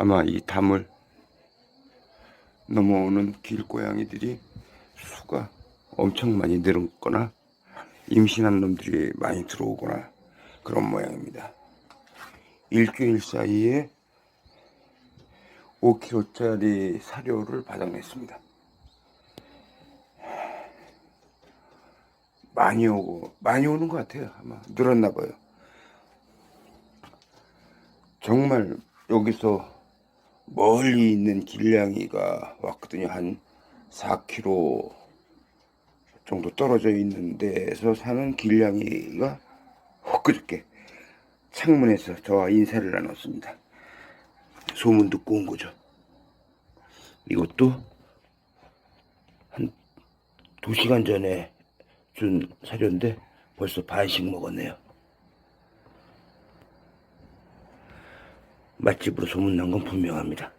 아마 이 담을 넘어오는 길고양이들이 수가 엄청 많이 늘었거나 임신한 놈들이 많이 들어오거나 그런 모양입니다. 일주일 사이에 5kg짜리 사료를 받아냈습니다. 많이 오고 많이 오는 것 같아요. 아마 늘었나 봐요. 정말 여기서 멀리 있는 길냥이가 왔거든요. 한 4km 정도 떨어져 있는 데에서 사는 길냥이가 엊그저께 창문에서 저와 인사를 나눴습니다. 소문 듣고 온 거죠. 이것도 한 2시간 전에 준 사료인데 벌써 반씩 먹었네요. 맛집으로 소문난 건 분명합니다.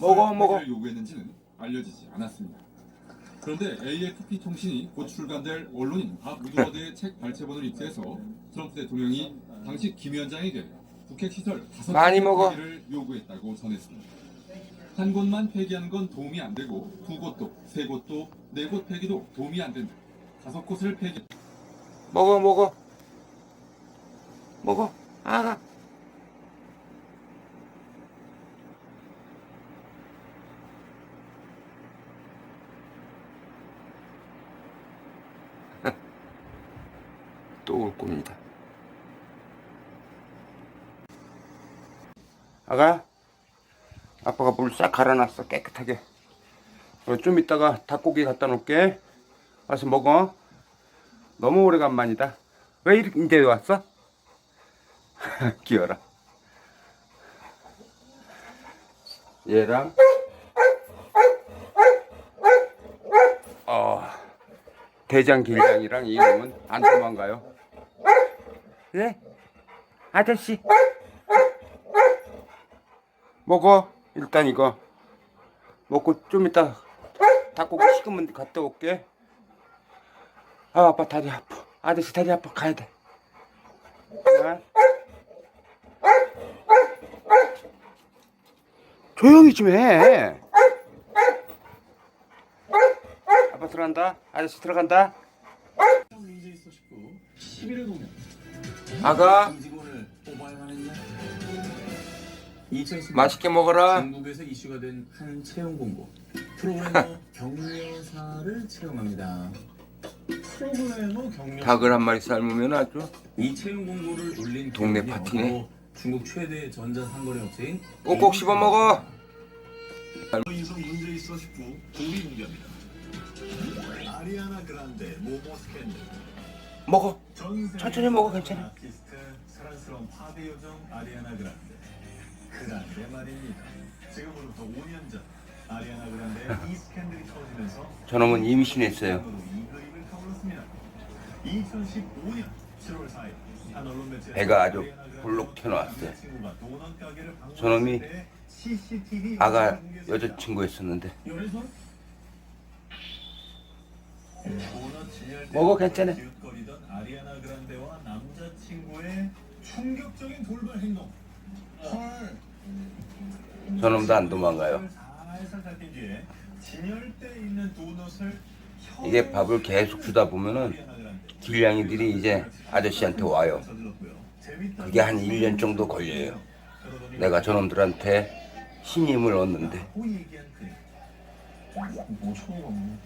먹어, 먹어. 를 요구했는지는 알려지지 않았습니다. 그런데 AFP 통신이 곧 출간될 언론인 밥 우드워드의 책 발췌본을 입수해서 트럼프 대통령이 당시 김 위원장에게 북핵 시설 다섯 많이 곳 먹어. 폐기를 요구했다고 전했습니다. 한 곳만 폐기하는 건 도움이 안 되고 두 곳도 세 곳도 네 곳 폐기도 도움이 안 된다. 다섯 곳을 폐기. 먹어, 먹어. 먹어. 아가. 또 올 겁니다. 아가, 아빠가 물 싹 갈아놨어 깨끗하게. 어, 좀 이따가 닭고기 갖다 놓을게. 와서 먹어. 너무 오래간만이다. 왜 이렇게 이제 왔어? 귀여라. 얘랑 어 대장 길냥이랑 이놈은 안 도망가요. 네? 아저씨 먹어 일단 이거 먹고 좀 이따 닭고기 식으면 갔다 올게. 아, 아빠 다리 아파. 아저씨 다리 아파. 가야 돼. 아. 조용히 좀 해. 아빠 들어간다. 아저씨 들어간다. 문제 있어 싶고 11일 공연 아가 임직원을 뽑아야만 했냐? 2010년 맛있게 먹어라. 중국에서 이슈가 된 한 채용 공고 프로그래머 경력사를 채용합니다. 프로그래머 경력 닭을 한 마리 삶으면 아주 이 채용 공고를 올린 동네 파티네. 바로 중국 최대 전자 상거래 업체인 꼭꼭 씹어 먹어. 인성 문제 있어 싶고 고비 공개합니다. 아리아나 그란데 모모 스캔들 먹어. 천천히 먹어, 괜찮아. 아티스트 사랑스러운 파대 요정 아리아나 그란데 그란데 말입니다. 지금으로부터 5년 전 아리아나 그란데의 이 스캔들이 터지면서 저놈은 임신했어요. 이 그림을 타올랐습니다. 2015년 7월 4일 한 언론 매체 배가 아주 볼록 튀어나왔어요. 저놈이 아가 여자친구였었는데 열에서 먹어, 괜찮아. 기웃거리던 아리아나 그란데와 남자친구의 충격적인 돌발 행동. 헐. 저놈도 안 도망가요. 살살 살핀 뒤에 진열대 있는 도넛을 이게 밥을 계속 주다 보면은 길냥이들이 이제 아저씨한테 와요. 그게 한 1년 정도 걸려요. 내가 저놈들한테 신임을 얻는데 얘기한 그. 뭐 처음 없네.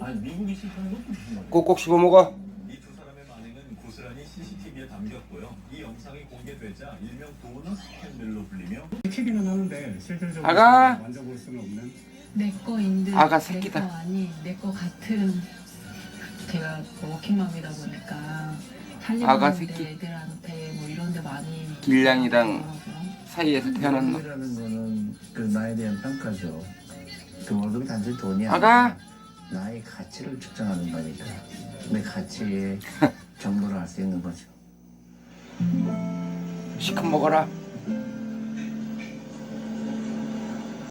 아니 미국이 싫다는 것도 무슨 말이야? 꼭꼭 씹어 먹어. 이 두 사람의 반응은 고스란히 CCTV에 담겼고요. 이 영상이 공개되자 일명 도넛 스캔들로 불리며 키기는 하는데 실질적으로 아가! 만져볼 수는 없는 내 거인데 아가 새끼다. 내거 아니 내거 같은 제가 워킹맘이다 보니까 아가 새끼. 애들한테 뭐 이런데 많이 길냥이랑. 사이에서 태어난 놈. 돈이라는 거는 그 나에 대한 평가죠. 그 월급이 단순히 돈이 아가! 아니라 나의 가치를 측정하는 거니까 내 가치에 정보를 알 수 있는 거죠. 시큼 먹어라.